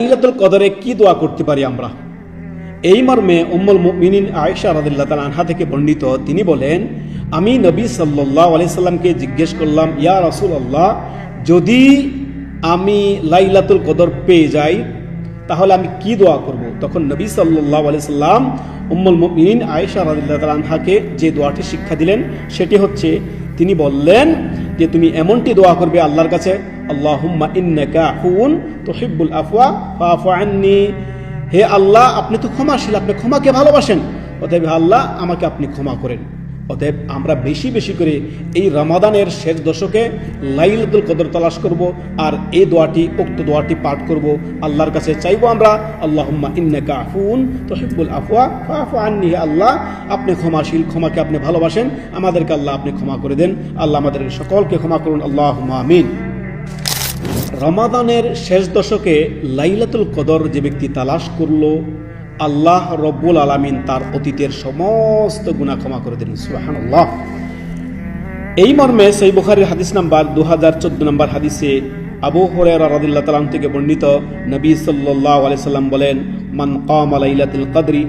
লাইলাতুল কদরে কি দোয়া করতে পারি আমরা? এই মর্মে উম্মুল মুমিনিন আয়েশা রাদিল্লাহ তাআলা আনহা থেকে বর্ণিত, তিনি বলেন, আমি নবী সাল্লাল্লাহু আলাইহি সাল্লামকে জিজ্ঞেস করলাম, ইয়া রাসূলুল্লাহ, যদি আমি লাইলাতুল কদর পেয়ে যাই, তাহলে আমি কি দোয়া করব? তখন নবী সাল্লাল্লাহু আলাইহি সাল্লাম উম্মুল মুমিনিন আয়েশা রাদিল্লাহ তাআলা আনহাকে যে দোয়াটি শিক্ষা দিলেন, সেটি হচ্ছে, তিনি বললেন যে তুমি এমনটি দোয়া করবে আল্লাহর কাছে হে আল্লাহ, আপনি তো ক্ষমাশীল, আপনি ক্ষমাকে ভালোবাসেন। অতএব আল্লাহ, আমাকে আপনি ক্ষমা করেন। অতএব আমরা বেশি বেশি করে এই রমাদানের শেষ দশকে লাইলাতুল কদর তালাশ করব আর এই দোয়াটি, উক্ত দোয়াটি পাঠ করব। আল্লাহর কাছে চাইব আমরা, আল্লাহুম্মা ইন্নাকা আফুন তুহিব্বুল আফওয়া ফাফু আন্নি আল্লাহ। আপনি ক্ষমাশীল, ক্ষমাকে আপনি ভালোবাসেন, আমাদেরকে আল্লাহ আপনি ক্ষমা করে দেন। আল্লাহ আমাদের সকলকে ক্ষমা করুন, আল্লাহুম্মা আমিন। রমাদানের শেষ দশকে লাইলাতুল কদর যে ব্যক্তি তালাশ করল আল্লাহ রব্বুল আলামিন তার অতীতের সমস্ত গুনাহ ক্ষমা করে দিলেন, সুবহানাল্লাহ। এই মর্মে সেই বুখারীর হাদিস নাম্বার দু হাজার চোদ্দ নম্বর হাদিসে আবু হরেরা রাদিল্লাহ তালাম থেকে বর্ণিত নবী সাল্লাল্লাহু আলাইহি সাল্লাম বলেন, মান কামা লাইলাতুল কদরি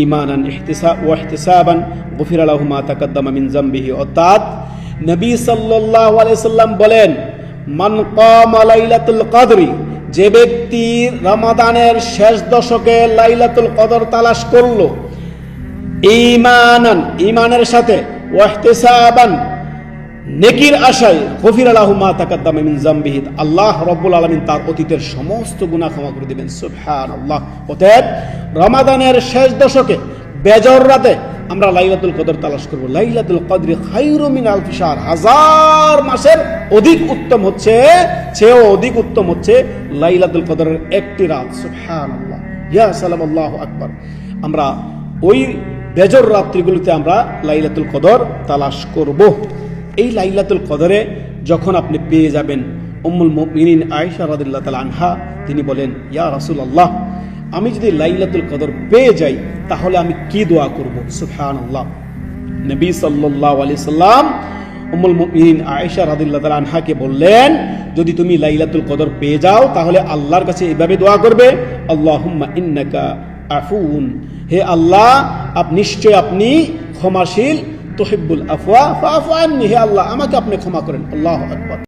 ঈমানান ইহতিসা ওয়া ইহতিসাবান, গুফিরা লাহু মা তাকাদ্দামা মিন যামবিহি অর্থাৎ নবী সাল্লাল্লাহু আলাইহি সাল্লাম বলেন, মান কামা লাইলাতুল কদরি যে ব্যক্তি রমাদানের শেষ দশকে লাইলাতুল কদর তালাশ করল, ঈমানান, ঈমানের সাথে, ওয়াহতিসাবান, নেকির আশায়, গফির আলাহু মা তাকাদ্দামা মিন জামবিহি, আল্লাহ রব্বুল আলামিন তার অতীতের সমস্ত গুনাহ ক্ষমা করে দিবেন, সুবহানাল্লাহ। অতএব রমাদানের শেষ দশকে বেজর রাতে আমরা লাইলাতুল কদর তালাশ করব। লাইলাতুল কদরি খায়রু মিন আলফি হাজার মাসের অধিক উত্তম হচ্ছে চেয়েও অধিক উত্তম হচ্ছে লাইলাতুল কদরের একটি রাত। সুবহানাল্লাহ। ইয়া সালাম আল্লাহ আকবর। আমরা ওই বেজর রাত্রিগুলিতে আমরা লাইলাতুল কদর তালাশ করব। এই লাইলাতুল কদরে যখন আপনি পেয়ে যাবেন, উম্মুল মুমিনিন আয়েশা রাদিল্লাহ তাআলা আনহা, তিনি বলেন, ইয়া রাসুল আল্লাহ আমি যদি লাইলাতুল কদর পেয়ে যাই, তাহলে আমি কি দোয়া করব? সুবহানাল্লাহ। নবী সাল্লাল্লাহু আলাইহি সাল্লাম উম্মুল মুমিন আয়েশা রাদিল্লা তালা আনহাকে বললেন, যদি তুমি লাইলাতুল কদর পেয়ে যাও, তাহলে আল্লাহর কাছে এভাবে দোয়া করবে, আল্লাহুম্মা ইন্নাকা আফুন হে আল্লাহ, আপ নিশ্চয় আপনি ক্ষমাশীল, তোহিব্বুল আফওয়া ফা আন্নি। হে আল্লাহ, আমাকে আপনি ক্ষমা করেন। আল্লাহ আকবার।